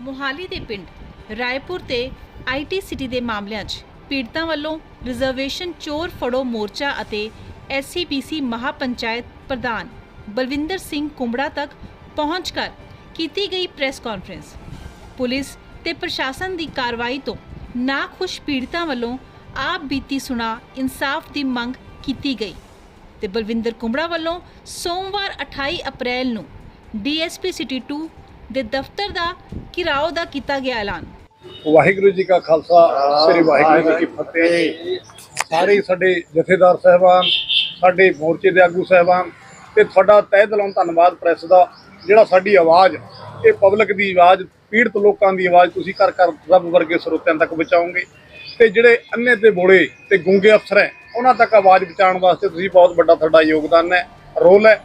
ਮੁਹਾਲੀ ਦੇ ਪਿੰਡ, ਰਾਏਪੁਰ ਤੇ ਆਈਟੀ ਸਿਟੀ ਦੇ ਮਾਮਲਿਆਂ 'ਚ ਪੀੜਤਾਂ ਵੱਲੋਂ ਰਿਜ਼ਰਵੇਸ਼ਨ ਚੋਰ ਫੜੋ ਮੋਰਚਾ ਅਤੇ ਐਸਸੀਪੀਸੀ ਮਹਾਪੰਚਾਇਤ ਪ੍ਰਧਾਨ ਬਲਵਿੰਦਰ ਸਿੰਘ ਕੁੰਬੜਾ ਤੱਕ ਪਹੁੰਚ ਕਰ ਕੀਤੀ ਗਈ ਪ੍ਰੈਸ ਕਾਨਫਰੰਸ। ਪੁਲਿਸ ਤੇ ਪ੍ਰਸ਼ਾਸਨ ਦੀ ਕਾਰਵਾਈ ਤੋਂ ਨਾਖੁਸ਼ ਪੀੜਤਾਂ ਵੱਲੋਂ ਆਪ ਬੀਤੀ ਸੁਣਾ ਇਨਸਾਫ ਦੀ ਮੰਗ ਕੀਤੀ ਗਈ ਤੇ ਬਲਵਿੰਦਰ ਕੁੰਬੜਾ ਵੱਲੋਂ ਸੋਮਵਾਰ 28 ਅਪ੍ਰੈਲ ਨੂੰ ਡੀਐਸਪੀ ਸਿਟੀ 2 ਦੇ ਦਫ਼ਤਰ ਦਾ ਘਿਰਾਓ ਦਾ ਕੀਤਾ ਗਿਆ ਐਲਾਨ। ਵਾਹਿਗੁਰੂ ਜੀ ਕਾ ਖਾਲਸਾ, ਸ੍ਰੀ ਵਾਹਿਗੁਰੂ ਜੀ ਕੀ ਫਤਿਹ। ਸਾਰੇ ਸਾਡੇ ਜਥੇਦਾਰ ਸਹਿਬਾਨ, ਸਾਡੇ ਮੋਰਚੇ ਦੇ ਆਗੂ ਸਹਿਬਾਨ ਤੇ ਤੁਹਾਡਾ ਤਹਿ ਦਿਲੋਂ ਧੰਨਵਾਦ ਪ੍ਰੈਸ ਦਾ, ਜਿਹੜਾ ਸਾਡੀ ਆਵਾਜ਼, ਇਹ ਪਬਲਿਕ ਦੀ ਆਵਾਜ਼, ਪੀੜਤ ਲੋਕਾਂ ਦੀ ਆਵਾਜ਼ ਤੁਸੀਂ ਘਰ ਘਰ ਰੱਬ ਵਰਗੇ ਸਰੋਤਿਆਂ ਤੱਕ ਪਹੁੰਚਾਓਗੇ। ਤੇ ਜਿਹੜੇ ਅੰਨੇ ਤੇ ਬੋਲੇ ਤੇ ਗੂੰਗੇ ਅਫਸਰ ਹੈ, ਉਹਨਾਂ ਤੱਕ ਆਵਾਜ਼ ਪਹੁੰਚਾਉਣ ਵਾਸਤੇ ਤੁਸੀਂ ਬਹੁਤ ਵੱਡਾ ਤੁਹਾਡਾ ਯੋਗਦਾਨ ਹੈ, ਰੋਲ ਹੈ।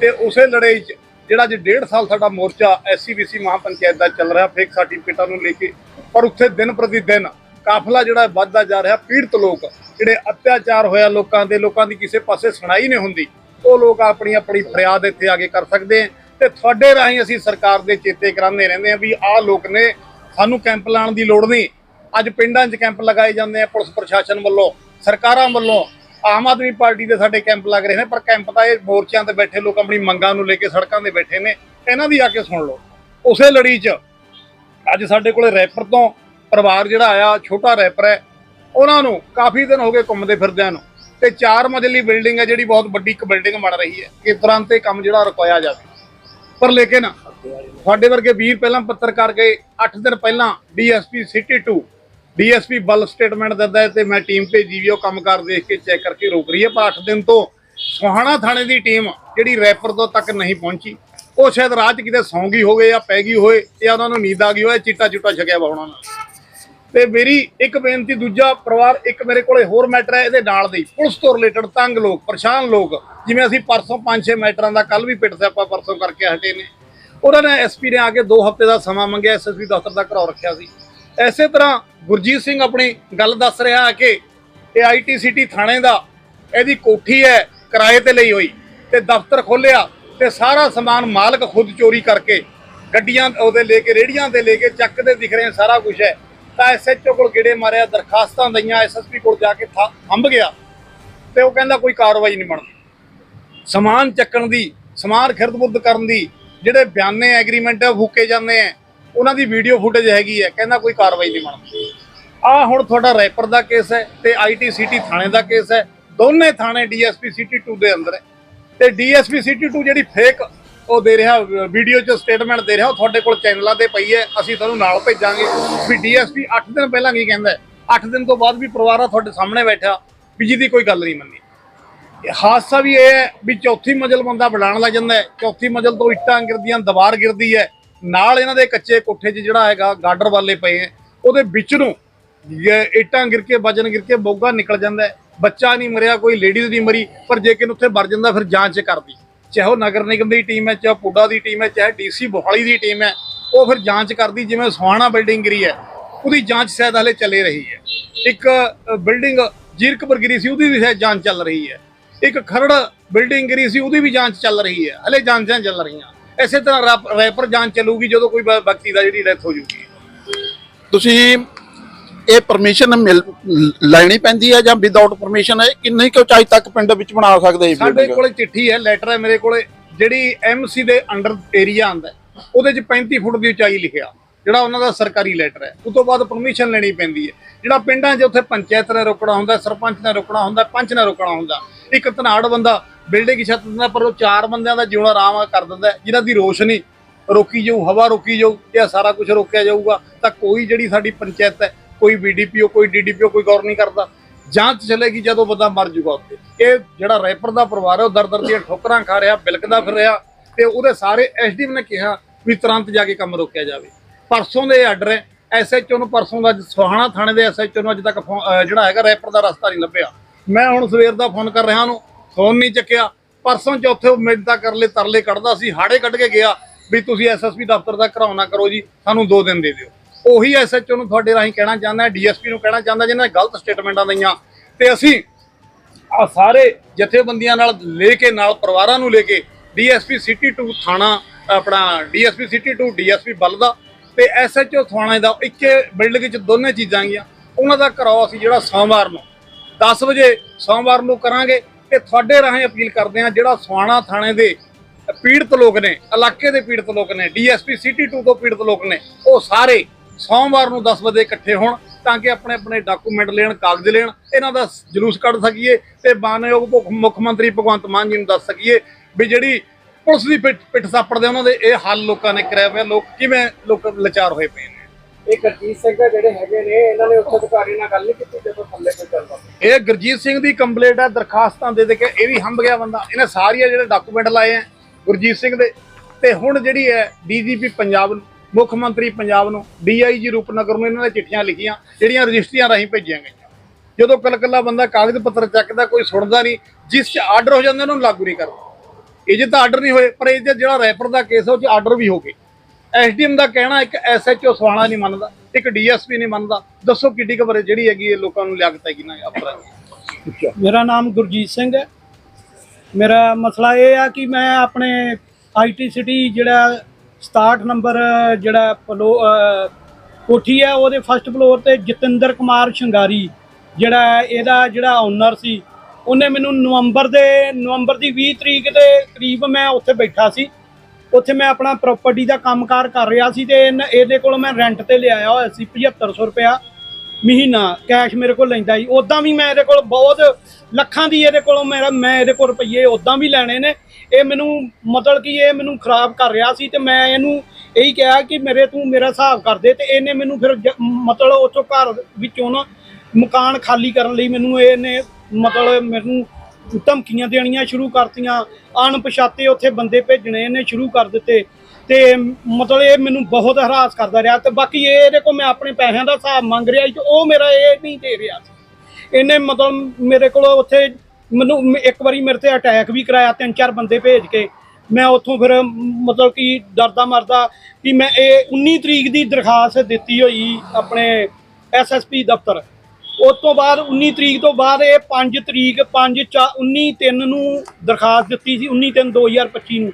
ਤੇ ਉਸੇ ਲੜਾਈ 'ਚ ਜਿਹੜਾ ਅੱਜ ਡੇਢ ਸਾਲ ਸਾਡਾ ਮੋਰਚਾ ਐਸਸੀਬੀਸੀ ਮਹਾਪੰਚਾਇਤ ਦਾ ਚੱਲ ਰਿਹਾ, ਫੇਕ ਸਰਟੀਫਿਕੇਟਾਂ ਨੂੰ ਲੈ ਕੇ, ਪਰ ਉੱਥੇ ਦਿਨ ਪ੍ਰਤੀ ਦਿਨ ਕਾਫਲਾ ਜਿਹੜਾ ਵੱਧਦਾ ਜਾ ਰਿਹਾ, ਪੀੜਤ ਲੋਕ ਜਿਹੜੇ ਅਤਿਆਚਾਰ ਹੋਇਆ ਲੋਕਾਂ ਦੇ, ਲੋਕਾਂ ਦੀ ਕਿਸੇ ਪਾਸੇ ਸੁਣਾਈ ਨਹੀਂ ਹੁੰਦੀ, ਉਹ ਲੋਕ ਆਪਣੀ ਆਪਣੀ ਫਰਿਆਦ ਇੱਥੇ ਆ ਕੇ ਕਰ ਸਕਦੇ ਆ ਤੇ ਤੁਹਾਡੇ ਰਾਹੀਂ ਅਸੀਂ ਸਰਕਾਰ ਦੇ ਚੇਤੇ ਕਰਾਉਂਦੇ ਰਹਿੰਦੇ ਆ ਵੀ ਆਹ ਲੋਕ ਨੇ ਸਾਨੂੰ ਕੈਂਪ ਲਾਉਣ ਦੀ ਲੋੜ ਨਹੀਂ। ਅੱਜ ਪਿੰਡਾਂ 'ਚ ਕੈਂਪ ਲਗਾਏ ਜਾਂਦੇ ਆ ਪੁਲਿਸ ਪ੍ਰਸ਼ਾਸਨ ਵੱਲੋਂ, ਸਰਕਾਰਾਂ ਵੱਲੋਂ ਆਮ ਆਦਮੀ ਪਾਰਟੀ ਦੇ ਸਾਡੇ ਕੈਂਪ ਲੱਗ ਰਹੇ ਨੇ, ਪਰ ਕੈਂਪ ਤਾਂ ਇਹ ਮੋਰਚਿਆਂ ਤੇ ਬੈਠੇ ਲੋਕ ਆਪਣੀ ਮੰਗਾਂ ਨੂੰ ਲੈ ਕੇ ਸੜਕਾਂ ਤੇ ਬੈਠੇ ਨੇ, ਇਹਨਾਂ ਦੀ ਆ ਕੇ ਸੁਣ ਲਓ। ਉਸੇ ਲੜੀ 'ਚ ਅੱਜ ਸਾਡੇ ਕੋਲੇ ਰੈਪਰ ਤੋਂ ਪਰਿਵਾਰ ਜਿਹੜਾ ਆਇਆ, ਛੋਟਾ ਰੈਪਰ ਹੈ, ਉਹਨਾਂ ਨੂੰ ਕਾਫੀ ਦਿਨ ਹੋ ਗਏ ਘੁੰਮਦੇ ਫਿਰਦਿਆਂ ਨੂੰ, ਤੇ ਚਾਰ ਮੰਜ਼ਲੀ ਬਿਲਡਿੰਗ ਹੈ ਜਿਹੜੀ ਬਹੁਤ ਵੱਡੀ ਇੱਕ ਬਿਲਡਿੰਗ ਬਣ ਰਹੀ ਹੈ, ਕਿ ਤੁਰੰਤ ਇਹ ਕੰਮ ਜਿਹੜਾ ਰੁਕਾਇਆ ਜਾਵੇ। ਪਰ ਲੇਕਿਨ ਸਾਡੇ ਵਰਗੇ ਵੀਰ ਪਹਿਲਾਂ ਪੱਤਰਕਾਰ ਗਏ 8 ਦਿਨ ਪਹਿਲਾਂ ਡੀਐਸਪੀ ਸਿਟੀ 2 ਡੀਐਸਪੀ ਬਲ ਸਟੇਟਮੈਂਟ ਦਿੰਦਾ ਹੈ ਤੇ ਮੈਂ ਟੀਮ ਭੇਜੀ ਵੀ ਉਹ ਕੰਮਕਾਰ ਦੇਖ ਕੇ ਚੈੱਕ ਕਰਕੇ ਰੋਕ ਰਹੀ ਹੈ। ਪਰ 8 ਦਿਨ ਤੋਂ ਸੁਹਾਣਾ ਥਾਣੇ ਦੀ ਟੀਮ ਜਿਹੜੀ ਰੈਪਰ ਤੋਂ ਤੱਕ ਨਹੀਂ ਪਹੁੰਚੀ। ਉਹ ਸ਼ਾਇਦ ਰਾਹ 'ਚ ਕਿਤੇ ਸੌਂ ਗਈ ਹੋਵੇ ਜਾਂ ਪੈ ਗਈ ਹੋਵੇ ਜਾਂ ਉਹਨਾਂ ਨੂੰ ਨੀਂਦ ਆ ਗਈ ਹੋਵੇ, ਚਿੱਟਾ ਚੁੱਟਾ ਛਕਿਆ ਵਾ ਉਹਨਾਂ ਨੇ ਤੇ ਮੇਰੀ ਇੱਕ ਬੇਨਤੀ, ਦੂਜਾ ਪਰਿਵਾਰ ਇੱਕ ਮੇਰੇ ਕੋਲੇ ਹੋਰ ਮੈਟਰ ਹੈ ਇਹਦੇ ਨਾਲ ਦੀ। ਪੁਲਿਸ ਤੋਂ ਰਿਲੇਟਡ ਤੰਗ ਲੋਕ, ਪਰੇਸ਼ਾਨ ਲੋਕ, ਜਿਵੇਂ ਅਸੀਂ ਪਰਸੋਂ 5-6 ਮੈਟਰਾਂ ਦਾ ਕੱਲ ਵੀ ਪਿੱਟ ਸਿਆਪਾ ਪਰਸੋਂ ਕਰਕੇ ਹਟੇ ਨੇ। ਉਹਨਾਂ ਨੇ ਐਸਪੀ ਨੇ ਆ ਕੇ 2 ਹਫ਼ਤੇ ਦਾ ਸਮਾਂ ਮੰਗਿਆ, ਐਸਐਸਪੀ ਦਫ਼ਤਰ ਦਾ ਘਰਾਓ ਰੱਖਿਆ ਸੀ। ਐਸੇ ਤਰ੍ਹਾਂ ਗੁਰਜੀਤ ਸਿੰਘ ਆਪਣੀ ਗੱਲ ਦੱਸ ਰਿਹਾ ਹੈ ਕਿ ਇਹ ਆਈਟੀ ਸਿਟੀ ਥਾਣੇ ਦਾ ਇਹਦੀ ਕੋਠੀ ਹੈ, ਕਿਰਾਏ ਤੇ ਲਈ ਹੋਈ ਤੇ ਦਫ਼ਤਰ ਖੋਲਿਆ ਤੇ ਸਾਰਾ ਸਮਾਨ ਮਾਲਕ ਖੁਦ ਚੋਰੀ ਕਰਕੇ ਗੱਡੀਆਂ ਉਹਦੇ ਲੈ ਕੇ ਰੇੜੀਆਂ ਤੇ ਲੈ ਕੇ ਚੱਕਦੇ ਦਿਖ ਰਹੇ ਸਾਰਾ ਕੁਝ ਹੈ। ਤਾਂ ਐਸਐਚਓ ਕੋਲ ਗੇੜੇ ਮਾਰਿਆ, ਦਰਖਾਸਤਾਂ ਦਈਆਂ ਐਸਐਸਪੀ ਕੋਲ ਜਾ ਕੇ ਥਾ- ਥੰਬ ਗਿਆ ਤੇ ਉਹ ਕਹਿੰਦਾ ਕੋਈ ਕਾਰਵਾਈ ਨਹੀਂ ਬਣਦੀ। ਸਮਾਨ ਚੱਕਣ ਦੀ, ਸਮਾਨ ਖਿਰਦ-ਬੁਰਦ ਕਰਨ ਦੀ ਜਿਹੜੇ ਬਿਆਨੇ, ਐਗਰੀਮੈਂਟ ਹੈ, ਉਹ ਫੂਕੇ ਜਾਂਦੇ ਆ ਉਹਨਾਂ ਦੀ ਵੀਡੀਓ ਫੁਟੇਜ ਹੈਗੀ ਹੈ, ਕਹਿੰਦਾ ਕੋਈ ਕਾਰਵਾਈ ਨਹੀਂ ਬਣਦੀ। ਆ ਹੁਣ ਤੁਹਾਡਾ ਰੈਪਰ ਦਾ ਕੇਸ ਹੈ ਤੇ ਆਈਟੀ ਸਿਟੀ ਥਾਣੇ ਦਾ ਕੇਸ ਹੈ। ਦੋਨੇ ਥਾਣੇ ਡੀਐਸਪੀ ਸਿਟੀ 2 ਦੇ ਅੰਦਰ ਹੈ। ਤੇ ਡੀਐਸਪੀ ਸਿਟੀ 2 ਜਿਹੜੀ ਫੇਕ ਉਹ ਦੇ ਰਿਹਾ ਵੀਡੀਓ 'ਚ ਸਟੇਟਮੈਂਟ ਦੇ ਰਿਹਾ, ਉਹ ਤੁਹਾਡੇ ਕੋਲ ਚੈਨਲਾਂ ਤੇ ਪਈ ਹੈ। ਅਸੀਂ ਤੁਹਾਨੂੰ ਨਾਲ ਭੇਜਾਂਗੇ। ਵੀ ਡੀਐਸਪੀ 8 ਦਿਨ ਪਹਿਲਾਂ ਕੀ ਕਹਿੰਦਾ ਹੈ? 8 ਦਿਨ ਤੋਂ ਬਾਅਦ ਵੀ ਪਰਿਵਾਰ ਆ ਤੁਹਾਡੇ ਸਾਹਮਣੇ ਬੈਠਾ, ਵੀ ਜਿਹਦੀ ਕੋਈ ਗੱਲ ਨਹੀਂ ਮੰਨੀ। ਹਾਦਸਾ ਵੀ ਇਹ ਹੈ ਵੀ ਚੌਥੀ ਮੰਜ਼ਲ ਬੰਦਾ ਬਣਾਉਣ ਲੱਗ ਜਾਂਦਾ ਚੌਥੀ ਮੰਜ਼ਲ ਤੋਂ ਇੱਟਾਂ ਗਿਰਦੀਆਂ, ਦੀਵਾਰ ਗਿਰਦੀ ਹੈ। ਨਾਲ ਇਹਨਾਂ ਦੇ ਕੱਚੇ ਕੋਠੇ 'ਚ ਜਿਹੜਾ ਹੈਗਾ ਗਾਡਰ ਵਾਲੇ ਪਏ ਹੈ, ਉਹਦੇ ਵਿੱਚ ਨੂੰ ਇਹ ਗਿਰ ਕੇ, ਵਜਨ ਗਿਰ ਕੇ ਬੋਗਾ ਨਿਕਲ ਜਾਂਦਾ ਬੱਚਾ ਨਹੀਂ ਮਰਿਆ, ਕੋਈ ਲੇਡੀਜ਼ ਨਹੀਂ ਮਰੀ, ਪਰ ਜੇ ਕਿਨ ਉੱਥੇ ਵਰ ਜਾਂਦਾ ਫਿਰ ਜਾਂਚ ਕਰਦੀ। ਚਾਹੇ ਉਹ ਨਗਰ ਨਿਗਮ ਦੀ ਟੀਮ ਹੈ, ਚਾਹੇ ਪੁੱਡਾ ਦੀ ਟੀਮ ਹੈ, ਚਾਹੇ ਡੀਸੀ ਬੋਹਾਲੀ ਦੀ ਟੀਮ ਹੈ, ਉਹ ਫਿਰ ਜਾਂਚ ਕਰਦੀ, ਜਿਵੇਂ ਸੁਹਾਣਾ ਬਿਲਡਿੰਗ ਗਿਰੀ ਹੈ, ਉਹਦੀ ਜਾਂਚ ਸ਼ਾਇਦ ਹਲੇ ਚੱਲੇ ਰਹੀ ਹੈ। ਇੱਕ ਬਿਲਡਿੰਗ ਜੀਰਕਪੁਰ ਗਿਰੀ ਸੀ, ਉਹਦੀ ਵੀ ਸ਼ਾਇਦ ਜਾਂਚ ਚੱਲ ਰਹੀ ਹੈ। ਇੱਕ ਖਰੜ ਬਿਲਡਿੰਗ ਗਿਰੀ ਸੀ, ਉਹਦੀ ਵੀ ਜਾਂਚ ਚੱਲ ਰਹੀ ਹੈ, ਹਲੇ ਜਾਂਚਾਂ ਚੱਲ ਰਹੀਆਂ। ਇਸੇ ਤਰ੍ਹਾਂ ਰੈਪ- ਰੈਪਰ ਜਾਂਚ ਚੱਲੂਗੀ ਜਦੋਂ ਕੋਈ ਵਿਅਕਤੀ ਦਾ ਜਿਹੜੀ ਡੈਥ ਹੋ ਜੂਗੀ। ਤੁਸੀਂ ਇਹ ਪਰਮਿਸ਼ਨ ਮਿਲ ਲੈਣੀ ਪੈਂਦੀ ਹੈ ਜਾਂ ਵਿਦਆਊਟ ਪਰਮਿਸ਼ਨ ਹੈ? ਕਿੰਨੀ ਕੁ ਉਚਾਈ ਤੱਕ ਪਿੰਡ ਵਿੱਚ ਬਣਾ ਸਕਦੇ ਸਾਡੇ? ਕੋਲੇ ਚਿੱਠੀ ਹੈ ਲੈਟਰ ਹੈ ਮੇਰੇ ਕੋਲੇ ਜਿਹੜੀ ਐਮਸੀ ਦੇ ਅੰਡਰ ਏਰੀਆ ਆਂਦਾ ਉਹਦੇ ਚ 35 ਫੁੱਟ ਦੀ ਉਚਾਈ ਲਿਖਿਆ। ਜਿਹੜਾ ਉਹਨਾਂ ਦਾ ਸਰਕਾਰੀ ਲੈਟਰ ਹੈ। ਉਸ ਤੋਂ ਬਾਅਦ ਪਰਮਿਸ਼ਨ ਲੈਣੀ ਪੈਂਦੀ ਹੈ। ਜਿਹੜਾ ਪਿੰਡਾਂ 'ਚ ਉੱਥੇ ਪੰਚਾਇਤ ਨੇ ਰੋਕਣਾ ਹੁੰਦਾ ਸਰਪੰਚ ਨੇ ਰੋਕਣਾ ਹੁੰਦਾ ਪੰਚ ਨੇ ਰੋਕਣਾ ਹੁੰਦਾ। ਇੱਕ ਧਨਾੜ ਬੰਦਾ ਬਿਲਡਿੰਗ ਛੱਤ ਦਿੰਦਾ ਪਰ ਉਹ ਚਾਰ ਬੰਦਿਆਂ ਦਾ ਜਿਉਣਾ ਆਰਾਮ ਕਰ ਦਿੰਦਾ ਹੈ, ਜਿਨ੍ਹਾਂ ਦੀ ਰੋਸ਼ਨੀ ਰੋਕੀ ਜਾਊ ਹਵਾ ਰੋਕੀ ਜਾਊ ਇਹ ਸਾਰਾ ਕੁਝ ਰੋਕਿਆ ਜਾਊਗਾ ਤਾਂ ਕੋਈ ਜਿਹੜੀ ਸਾਡੀ ਪੰਚਾਇਤ ਹੈ ਕੋਈ ਬੀਡੀਪੀਓ ਕੋਈ ਡੀਡੀਪੀਓ ਕੋਈ ਗੌਰ ਨਹੀਂ ਕਰਦਾ। ਜਾਂਚ ਚਲੇਗੀ ਜਦੋਂ ਬੰਦਾ ਮਰ ਜੂਗਾ ਉੱਥੇ। ਇਹ ਜਿਹੜਾ ਰੈਪਰ ਦਾ ਪਰਿਵਾਰ ਹੈ ਉਹ ਦਰ ਦਰ ਦੀਆਂ ਠੋਕਰਾਂ ਖਾ ਰਿਹਾ ਬਿਲਕਦਾ ਫਿਰ ਰਿਹਾ ਤੇ ਉਹਦੇ ਸਾਰੇ ਐਸਡੀਐਮ ਨੇ ਕਿਹਾ ਵੀ ਤੁਰੰਤ ਜਾ ਕੇ ਕੰਮ ਰੋਕਿਆ ਜਾਵੇ। ਪਰਸੋਂ ਦੇ ਆਰਡਰ ਹੈ ਐਸਐਚਓ ਨੂੰ ਪਰਸੋਂ ਦਾ ਸੁਹਾਣਾ ਥਾਣੇ ਦੇ ਐਸਐਚਓ ਨੂੰ ਅੱਜ ਤੱਕ ਫੋ- ਜਿਹੜਾ ਹੈਗਾ ਰੈਪਰ ਦਾ ਰਸਤਾ ਨਹੀਂ ਲੱਭਿਆ। ਮੈਂ ਹੁਣ ਸਵੇਰ ਦਾ ਫੋਨ ਕਰ ਰਿਹਾ ਉਹਨੂੰ, ਫੋਨ ਨਹੀਂ ਚੱਕਿਆ। ਪਰਸੋਂ ਚੌਥੇ ਉਹ ਮਿੰਤਾ ਕਰ ਤਰਲੇ ਕੱਢਦਾ ਸੀ, ਹਾੜੇ ਕੱਢ ਕੇ ਗਿਆ ਵੀ ਤੁਸੀਂ ਐਸਐਸਪੀ ਦਫ਼ਤਰ ਦਾ ਘਰਾਓ ਨਾ ਕਰੋ ਜੀ, ਸਾਨੂੰ 2 ਦਿਨ ਦੇ ਦਿਓ। ਉਹੀ ਐਸਐਚਓ ਨੂੰ ਤੁਹਾਡੇ ਰਾਹੀਂ ਕਹਿਣਾ ਚਾਹੁੰਦਾ ਡੀਐਸਪੀ ਨੂੰ ਕਹਿਣਾ ਚਾਹੁੰਦਾ, ਜਿਹਨਾਂ ਨੇ ਗਲਤ ਸਟੇਟਮੈਂਟਾਂ ਦਈਆਂ। ਤੇ ਅਸੀਂ ਆ ਸਾਰੇ ਜਥੇਬੰਦੀਆਂ ਨਾਲ ਲੈ ਕੇ, ਨਾਲ ਪਰਿਵਾਰਾਂ ਨੂੰ ਲੈ ਕੇ ਡੀਐਸਪੀ ਸਿਟੀ 2 ਥਾਣਾ, ਆਪਣਾ ਡੀਐਸਪੀ ਸਿਟੀ 2 ਡੀਐਸਪੀ ਬਲ ਦਾ ਤੇ ਐਸਐਚਓ ਥਾਣੇ ਦਾ ਇੱਕੇ ਬਿਲਡਿੰਗ 'ਚ ਦੋਨੇ ਚੀਜ਼ਾਂ ਗਈਆਂ। ਉਹਨਾਂ ਦਾ ਘਰਾਓ ਅਸੀਂ ਜਿਹੜਾ ਸੋਮਵਾਰ ਨੂੰ 10 ਵਜੇ ਸੋਮਵਾਰ ਨੂੰ ਕਰਾਂਗੇ ਤੇ ਤੁਹਾਡੇ ਰਾਹੀਂ ਅਪੀਲ ਕਰਦੇ ਹਾਂ ਜਿਹੜਾ ਸਵਾਣਾ ਥਾਣੇ ਦੇ ਪੀੜਤ ਲੋਕ ਨੇ, ਇਲਾਕੇ ਦੇ ਪੀੜਤ ਲੋਕ ਨੇ, ਡੀਐਸਪੀ ਸਿਟੀ 2 ਤੋਂ ਪੀੜਤ ਲੋਕ ਨੇ, ਉਹ ਸਾਰੇ ਸੋਮਵਾਰ ਨੂੰ 10 ਵਜੇ ਇਕੱਠੇ ਹੋਣ ਤਾਂ ਕਿ ਆਪਣੇ ਆਪਣੇ ਡਾਕੂਮੈਂਟ ਲੈਣ, ਕਾਗਜ਼ ਲੈਣ, ਇਹਨਾਂ ਦਾ ਜਲੂਸ ਕੱਢ ਸਕੀਏ ਤੇ ਮਾਨਯੋਗ ਮੁੱਖ- ਮੰਤਰੀ ਭਗਵੰਤ ਮਾਨ ਜੀ ਨੂੰ ਦੱਸ ਸਕੀਏ ਵੀ ਜਿਹੜੀ ਪੁਲਿਸ ਦੀ ਪਿੱਠ ਪਿੱਠ ਸਾਪੜਦੇ ਉਹਨਾਂ ਦੇ, ਇਹ ਹੱਲ ਲੋਕਾਂ ਨੇ ਕਰਿਆ ਹੋਇਆ ਲੋਕ ਕਿਵੇਂ ਲੋਕ ਲਚਾਰ ਹੋਏ ਪਏ ਨੇ? ਇਹ ਗੁਰਜੀਤ ਸਿੰਘ ਆ ਜਿਹੜੇ ਹੈਗੇ ਨੇ, ਇਹਨਾਂ ਨੇ ਉੱਥੇ ਅਧਿਕਾਰੀ ਨਾਲ ਗੱਲ ਨਹੀਂ ਕੀਤੀ, ਜਦੋਂ ਥੱਲੇ ਕੋਈ ਚੱਲਦਾ ਇਹ ਗੁਰਜੀਤ ਸਿੰਘ ਦੀ ਕੰਪਲੇਂਟ ਹੈ ਦਰਖਾਸਤਾਂ ਦੇ ਦੇ ਕੇ, ਇਹ ਵੀ ਹੰਬ ਗਿਆ ਬੰਦਾ। ਇਹਨੇ ਸਾਰੀਆਂ ਜਿਹੜੇ ਡਾਕੂਮੈਂਟ ਲਾਏ ਆ, ਗੁਰਜੀਤ ਸਿੰਘ ਦੇ। ਤੇ ਹੁਣ ਜਿਹੜੀ ਹੈ, ਡੀਜੀਪੀ ਪੰਜਾਬ ਨੂੰ, ਮੁੱਖ ਮੰਤਰੀ ਪੰਜਾਬ ਨੂੰ, ਡੀਆਈਜੀ ਰੂਪਨਗਰ ਨੂੰ ਇਹਨਾਂ ਨੇ ਚਿੱਠੀਆਂ ਲਿਖੀਆਂ, ਜਿਹੜੀਆਂ ਰਜਿਸਟਰੀਆਂ ਰਾਹੀਂ ਭੇਜੀਆਂ ਗਈਆਂ। ਜਦੋਂ ਕੱਲ ਕੱਲਾ ਬੰਦਾ ਕਾਗਜ਼ ਪੱਤਰ ਚੱਕਦਾ, ਕੋਈ ਸੁਣਦਾ ਨਹੀਂ ਜਿਸ 'ਚ ਆਰਡਰ ਹੋ ਜਾਂਦਾ, ਉਹਨੂੰ ਲਾਗੂ ਨਹੀਂ ਕਰਦਾ। ਇਹ ਜੇ ਤਾਂ ਆਰਡਰ ਨਹੀਂ ਹੋਏ, ਪਰ ਇਹ ਜਿਹੜਾ ਰੈਪਰ ਦਾ ਕੇਸ ਹੈ ਉਹ 'ਚ ਆਰਡਰ ਵੀ ਹੋ ਗਏ। ਐਸਡੀਐਮ ਦਾ ਕਹਿਣਾ ਇੱਕ ਐਸਐਚਓ ਸਵਾਣਾ ਨਹੀਂ ਮੰਨਦਾ, ਇੱਕ ਡੀਐਸਪੀ ਨਹੀਂ ਮੰਨਦਾ। ਦੱਸੋ ਕਿੱਡੀ ਖਬਰ ਜਿਹੜੀ ਹੈਗੀ ਇਹ ਲੋਕਾਂ ਨੂੰ ਲਿਆਕਤ ਹੈਗੀ ਨਾ ਅਫਸਰਾਂ ਮੇਰਾ ਨਾਮ ਗੁਰਜੀਤ ਸਿੰਘ ਹੈ। ਮੇਰਾ ਮਸਲਾ ਇਹ ਆ ਕਿ ਮੈਂ ਆਪਣੇ ਆਈਟੀ ਸਿਟੀ ਜਿਹੜਾ 67 ਨੰਬਰ, ਜਿਹੜਾ ਫਲੋ ਕੋਠੀ ਹੈ ਉਹਦੇ ਫਸਟ ਫਲੋਰ ਤੇ ਜਤਿੰਦਰ ਕੁਮਾਰ ਸ਼ਿੰਗਾਰੀ, ਜਿਹੜਾ ਇਹਦਾ ਜਿਹੜਾ ਓਨਰ ਸੀ, ਉਹਨੇ ਮੈਨੂੰ ਨਵੰਬਰ ਦੇ, ਨਵੰਬਰ ਦੀ 20 ਤਰੀਕ ਦੇ ਕਰੀਬ ਮੈਂ ਉੱਥੇ ਬੈਠਾ ਸੀ। ਉੱਥੇ ਮੈਂ ਆਪਣਾ ਪ੍ਰਾਪਰਟੀ ਦਾ ਕੰਮਕਾਰ ਕਰ ਰਿਹਾ ਸੀ ਤੇ ਇਹਨ- ਇਹਦੇ ਕੋਲੋਂ ਮੈਂ ਰੈਂਟ ਤੇ ਲਿਆਇਆ ਹੋਇਆ ਸੀ 7500 ਰੁਪਇਆ ਮਹੀਨਾ ਕੈਸ਼ ਮੇਰੇ ਕੋਲ ਲੈਂਦਾ ਸੀ। ਉਦਾਂ ਵੀ ਮੈਂ ਇਹਦੇ ਕੋਲ ਬਹੁਤ ਲੱਖਾਂ ਦੀ ਇਹਦੇ ਕੋਲੋਂ ਮੇਰਾ ਮੈਂ ਇਹਦੇ ਕੋਲ ਰੁਪਈਏ ਉਦਾਂ ਵੀ ਲੈਣੇ ਨੇ। ਇਹ ਮੈਨੂੰ ਮਤਲਬ ਕਿ ਇਹ ਮੈਨੂੰ ਖਰਾਬ ਕਰ ਰਿਹਾ ਸੀ ਤੇ ਮੈਂ ਇਹਨੂੰ ਇਹੀ ਕਿਹਾ ਕਿ ਮੇਰੇ ਤੂੰ ਮੇਰਾ ਹਿਸਾਬ ਕਰ ਦੇ ਤੇ ਇਹਨੇ ਮੈਨੂੰ ਫਿਰ ਜ- ਮਤਲਬ ਉੱਥੋਂ ਘਰ ਵਿੱਚੋਂ ਨਾ ਮਕਾਨ ਖਾਲੀ ਕਰਨ ਲਈ ਮੈਨੂੰ ਇਹਨੇ ਮਤਲਬ ਮੈਨੂੰ ਧਮਕੀਆਂ ਦੇਣੀਆਂ ਸ਼ੁਰੂ ਕਰਤੀਆਂ। ਅਣਪਛਾਤੇ ਉੱਥੇ ਬੰਦੇ ਭੇਜਣੇ ਇਹਨੇ ਸ਼ੁਰੂ ਕਰ ਦਿੱਤੇ। ਤੇ ਮਤਲਬ ਇਹ ਮੈਨੂੰ ਬਹੁਤ ਹਰਾਸ ਕਰਦਾ ਰਿਹਾ ਤੇ ਬਾਕੀ ਇਹ ਇਹਦੇ ਕੋਲ ਮੈਂ ਆਪਣੇ ਪੈਸਿਆਂ ਦਾ ਹਿਸਾਬ ਮੰਗ ਰਿਹਾ ਸੀ ਤੇ ਉਹ ਮੇਰਾ ਇਹ ਨਹੀਂ ਦੇ ਰਿਹਾ ਸੀ। ਇਹਨੇ ਮਤਲਬ ਮੇਰੇ ਕੋਲ ਉੱਥੇ ਮੈਨੂੰ ਇੱਕ ਵਾਰੀ ਮੇਰੇ ਤੇ ਅਟੈਕ ਵੀ ਕਰਾਇਆ, ਤਿੰਨ ਚਾਰ ਬੰਦੇ ਭੇਜ ਕੇ। ਮੈਂ ਉੱਥੋਂ ਫਿਰ ਮਤਲਬ ਕਿ ਡਰਦਾ ਮਰਦਾ ਕਿ ਮੈਂ ਇਹ 19 ਤਰੀਕ ਦੀ ਦਰਖਾਸਤ ਦਿੱਤੀ ਹੋਈ ਆਪਣੇ ਐਸਐਸਪੀ ਦਫ਼ਤਰ। ਉਸ ਤੋਂ ਬਾਅਦ 19 ਤਰੀਕ ਤੋਂ ਬਾਅਦ ਇਹ 5 ਤਰੀਕ 5 19 3 ਨੂੰ ਦਰਖਾਸਤ ਦਿੱਤੀ ਸੀ 19 3 2025 ਨੂੰ।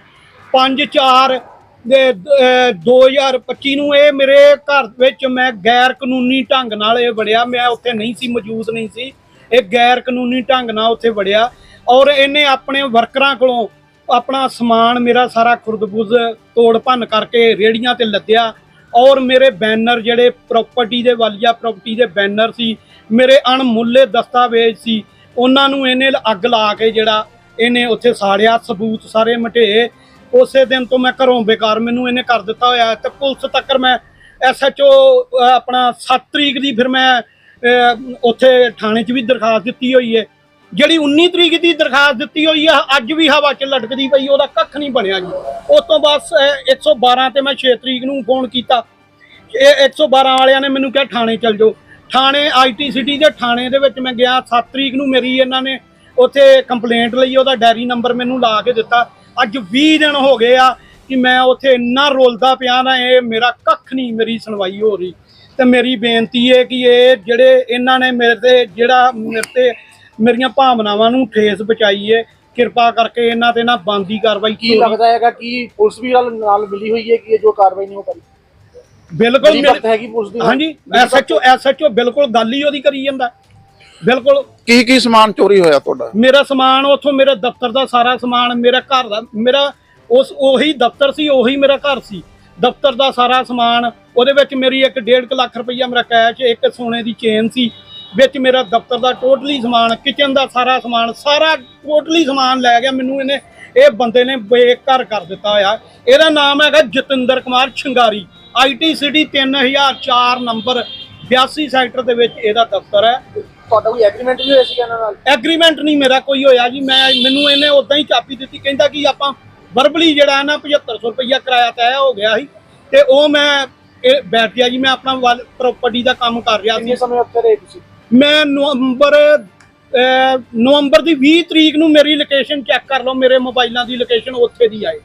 5 4 ਦੇ ਅਹ, 2025 ਨੂੰ ਇਹ ਮੇਰੇ ਘਰ ਵਿੱਚ ਮੈਂ ਗੈਰ ਕਾਨੂੰਨੀ ਢੰਗ ਨਾਲ ਇਹ ਵੜਿਆ। ਮੈਂ ਉੱਥੇ ਨਹੀਂ ਸੀ ਮੌਜੂਦ ਨਹੀਂ ਸੀ। ਇਹ ਗੈਰ ਕਾਨੂੰਨੀ ਢੰਗ ਨਾਲ ਉੱਥੇ ਵੜਿਆ। ਔਰ ਇਹਨੇ ਆਪਣੇ ਵਰਕਰਾਂ ਕੋਲੋਂ ਆਪਣਾ ਸਮਾਨ ਮੇਰਾ ਸਾਰਾ ਖੁਰਦਬੁਜ਼ ਤੋੜ ਭੰਨ ਕਰਕੇ ਰੇੜੀਆਂ ਤੇ ਲੱਦਿਆ। ਔਰ ਮੇਰੇ ਬੈਨਰ ਜਿਹੜੇ ਪ੍ਰਾਪਰਟੀ ਦੇ ਵਾਲੀਆ ਪ੍ਰਾਪਰਟੀ ਦੇ ਬੈਨਰ ਸੀ, ਮੇਰੇ ਅਣਮੁੱਲੇ ਦਸਤਾਵੇਜ਼ ਸੀ, ਉਹਨਾਂ ਨੂੰ ਇਹਨੇ ਅੱਗ ਲਾ ਕੇ ਜਿਹੜਾ ਇਹਨੇ ਉੱਥੇ ਸਾੜਿਆ, ਸਬੂਤ ਸਾਰੇ ਮਟੇ। ਉਸੇ ਦਿਨ ਤੋਂ ਮੈਂ ਘਰੋਂ ਬੇਕਾਰ ਮੈਨੂੰ ਇਹਨੇ ਕਰ ਦਿੱਤਾ ਹੋਇਆ ਹੈ ਤੇ ਪੁਲਿਸ ਤੱਕ ਮੈਂ ਐਸਐਚਓ ਆਪਣਾ 7 ਤਰੀਕ ਦੀ ਫਿਰ ਮੈਂ ਉੱਥੇ ਥਾਣੇ 'ਚ ਵੀ ਦਰਖਾਸਤ ਦਿੱਤੀ ਹੋਈ ਹੈ। ਜਿਹੜੀ 19 ਤਰੀਕ ਦੀ ਦਰਖਾਸਤ ਦਿੱਤੀ ਹੋਈ ਆ ਅੱਜ ਵੀ ਹਵਾ 'ਚ ਲਟਕਦੀ ਪਈ ਉਹਦਾ ਕੱਖ ਨਹੀਂ ਬਣਿਆ ਜੀ। ਉਸ ਤੋਂ ਬਾਅਦ ਅਹ, 112 ਤੇ ਮੈਂ 6 ਤਰੀਕ ਨੂੰ ਫੋਨ ਕੀਤਾ। ਇਹ 112 ਵਾਲਿਆਂ ਨੇ ਮੈਨੂੰ ਕਿਹਾ ਥਾਣੇ ਚੱਲ ਜਾਓ। ਥਾਣੇ ਆਈਟੀ ਸਿਟੀ ਦੇ ਥਾਣੇ ਦੇ ਵਿੱਚ ਮੈਂ ਗਿਆ 7 ਤਰੀਕ ਨੂੰ ਮੇਰੀ ਇਹਨਾਂ ਨੇ ਉੱਥੇ ਕੰਪਲੇਂਟ ਲਈ ਉਹਦਾ ਡਾਇਰੀ ਨੰਬਰ ਮੈਨੂੰ ਲਾ ਕੇ ਦਿੱਤਾ। ਅੱਜ 20 ਦਿਨ ਹੋ ਗਏ ਆ ਕਿ ਮੈਂ ਉੱਥੇ ਇੰਨਾ ਰੋਲਦਾ ਪਿਆ ਨਾ ਇਹ ਮੇਰਾ ਕੱਖ ਨਹੀਂ ਮੇਰੀ ਸੁਣਵਾਈ ਹੋ ਰਹੀ। ਤੇ ਮੇਰੀ ਬੇਨਤੀ ਹੈ ਕਿ ਇਹ ਜਿਹੜੇ ਇਹਨਾਂ ਨੇ ਮੇਰੇ ਤੇ ਜਿਹੜਾ ਮੇਰੇ ਤੇ ਮੇਰੀਆਂ ਭਾਵਨਾਵਾਂ ਨੂੰ ਠੇਸ ਪਹੁੰਚਾਈ ਹੈ ਕਿਰਪਾ ਕਰਕੇ ਇਹਨਾਂ ਤੇ ਨਾ ਬੰਦੀ ਕਾਰਵਾਈ ਕੀ ਲੱਗਦਾ ਹੈਗਾ ਕਿ ਪੁਲਿਸ ਵੀ ਨਾਲ ਨਾਲ ਮਿਲੀ ਹੋਈ ਹੈ ਕਿ ਇਹ ਜੋ ਕਾਰਵਾਈ ਨਹੀਂ ਹੋ ਪਾਈ? ਬਿਲਕੁਲ ਮਿਲੀ ਹੈਗੀ ਪੁਲਿਸ ਦੀ? ਹਾਂਜੀ ਐਸਐਚਓ ਐਸਐਚਓ ਬਿਲਕੁਲ ਗੱਲ ਹੀ ਉਹਦੀ ਕਰੀ ਜਾਂਦਾ। ਬਿਲਕੁਲ ਕੀ ਕੀ ਸਮਾਨ ਚੋਰੀ ਹੋਇਆ ਤੁਹਾਡਾ? ਮੇਰਾ ਸਮਾਨ ਉੱਥੋਂ ਮੇਰੇ ਦਫ਼ਤਰ ਦਾ ਸਾਰਾ ਸਮਾਨ ਮੇਰਾ ਘਰ ਦਾ ਮੇਰਾ ਉਸ ਉਹੀ ਦਫ਼ਤਰ ਸੀ ਉਹੀ ਮੇਰਾ ਘਰ ਸੀ। ਦਫ਼ਤਰ ਦਾ ਸਾਰਾ ਸਮਾਨ ਉਹਦੇ ਵਿੱਚ ਮੇਰੀ ਇੱਕ 1.5 ਲੱਖ ਰੁਪਈਆ ਮੇਰਾ ਕੈਸ਼ ਇੱਕ ਸੋਨੇ ਦੀ ਚੇਨ ਸੀ। ਵਿੱਚ ਮੇਰਾ ਦਫ਼ਤਰ ਦਾ ਟੋਟਲੀ ਸਮਾਨ ਕਿਚਨ ਦਾ ਸਾਰਾ ਸਮਾਨ ਸਾਰਾ ਟੋਟਲੀ ਸਮਾਨ ਲੈ ਗਿਆ। ਮੈਨੂੰ ਇਹਨੇ ਇਹ ਬੰਦੇ ਨੇ ਬੇਕਾਰ ਕਰ ਦਿੱਤਾ ਹੋਇਆ ਇਹਦਾ ਨਾਮ ਹੈਗਾ Jatinder Kumar Shingari IT city 3004 number 82 sector ਦੇ ਵਿੱਚ ਇਹਦਾ ਦਫ਼ਤਰ ਹੈ। ਤੁਹਾਡਾ ਕੋਈ ਐਗਰੀਮੈਂਟ ਵੀ ਹੋਇਆ ਸੀ ਇਹਨਾਂ ਨਾਲ? ਐਗਰੀਮੈਂਟ ਨਹੀਂ ਮੇਰਾ ਕੋਈ ਹੋਇਆ ਜੀ। ਮੈਂ ਮੈਨੂੰ ਇਹਨੇ ਉਦਾਂ ਹੀ ਚਾਪੀ ਦਿੱਤੀ। ਕਹਿੰਦਾ ਕਿ ਆਪਾਂ ਵਰਬਲੀ ਜਿਹੜਾ ਹੈ ਨਾ 7500 ਰੁਪਈਆ ਕਿਰਾਇਆ ਤੈਅ ਹੋ ਗਿਆ ਸੀ। ਤੇ ਉਹ ਮੈਂ ਇਹ ਬੈਠ ਗਿਆ ਜੀ। ਮੈਂ ਆਪਣਾ ਪ੍ਰਾਪਰਟੀ ਦਾ ਕੰਮ ਕਰ ਰਿਹਾ ਕਿੰਨੇ ਸੀ ਸਮੇਂ ਉੱਥੇ ਰਹੇ ਤੁਸੀਂ? ਮੈਂ ਨਵੰਬਰ ਨਵੰਬਰ ਦੀ 20 ਤਰੀਕ ਨੂੰ ਮੇਰੀ ਲੋਕੇਸ਼ਨ ਚੈੱਕ ਕਰ ਲਓ ਮੇਰੇ ਮੋਬਾਈਲਾਂ ਦੀ ਲੋਕੇਸ਼ਨ ਉੱਥੇ ਦੀ ਆਏ।